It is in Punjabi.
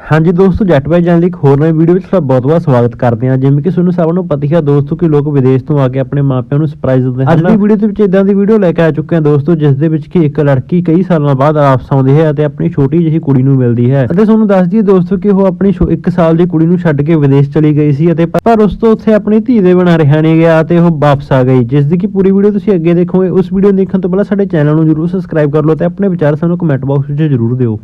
ਹਾਂਜੀ ਦੋਸਤੋ ਜੱਟ ਬਾਈ ਚੈਨਲ ਦੀ ਇੱਕ ਹੋਰ ਨਵੀਂ ਵੀਡੀਓ ਵਿੱਚ ਤੁਹਾਡਾ ਬਹੁਤ-ਬਹੁਤ ਸਵਾਗਤ ਕਰਦੇ ਹਾਂ। ਜਿਵੇਂ ਕਿ ਤੁਹਾਨੂੰ ਸਭ ਨੂੰ ਪਤਾ ਹੀ ਹੈ ਦੋਸਤੋ ਕਿ ਲੋਕ ਵਿਦੇਸ਼ ਤੋਂ ਆ ਕੇ ਆਪਣੇ ਮਾਪਿਆਂ ਨੂੰ ਸਰਪ੍ਰਾਈਜ਼ ਦਿੰਦੇ ਹਨ ਅੱਜ ਦੀ ਵੀਡੀਓ ਦੇ ਵਿੱਚ ਇਦਾਂ ਦੀ ਵੀਡੀਓ ਲੈ ਕੇ ਆ ਚੁੱਕੇ ਹਾਂ ਦੋਸਤੋ ਜਿਸ ਦੇ ਵਿੱਚ ਕਿ ਇੱਕ ਲੜਕੀ ਕਈ ਸਾਲਾਂ ਬਾਅਦ ਵਾਪਸ ਆਉਂਦੀ ਹੈ ਅਤੇ ਆਪਣੀ ਛੋਟੀ ਜਿਹੀ ਕੁੜੀ ਨੂੰ ਮਿਲਦੀ ਹੈ। ਅਤੇ ਤੁਹਾਨੂੰ ਦੱਸ ਦਈਏ ਦੋਸਤੋ ਕਿ ਉਹ ਆਪਣੀ 1 ਸਾਲ ਦੀ ਕੁੜੀ ਨੂੰ ਛੱਡ ਕੇ ਵਿਦੇਸ਼ ਚਲੀ ਗਈ ਸੀ ਅਤੇ ਪਰ- ਉਸ ਤੋਂ ਉੱਥੇ ਆਪਣੀ ਧੀ ਦੇ ਬਣਾ ਰਹਿ ਨਹੀਂ ਗਿਆ ਅਤੇ ਉਹ ਵਾਪਸ ਆ ਗਈ। ਜਿਸ ਦੀ ਕਿ ਪੂਰੀ ਵੀਡੀਓ ਤੁਸੀਂ ਅੱਗੇ ਦੇਖੋਗੇ ਉਸ ਵੀਡੀਓ ਨੂੰ ਦੇਖਣ ਤੋਂ ਪਹਿਲਾਂ ਸਾਡੇ ਚੈਨਲ ਨੂੰ ਜਰੂਰ ਸਬਸਕ੍ਰਾਈਬ ਕਰ ਲਓ ਤੇ ਆਪਣੇ ਵਿਚਾਰ ਸਾਨੂੰ ਕਮੈਂਟ ਬਾਕਸ ਵਿੱਚ ਜਰੂਰ ਦਿਓ।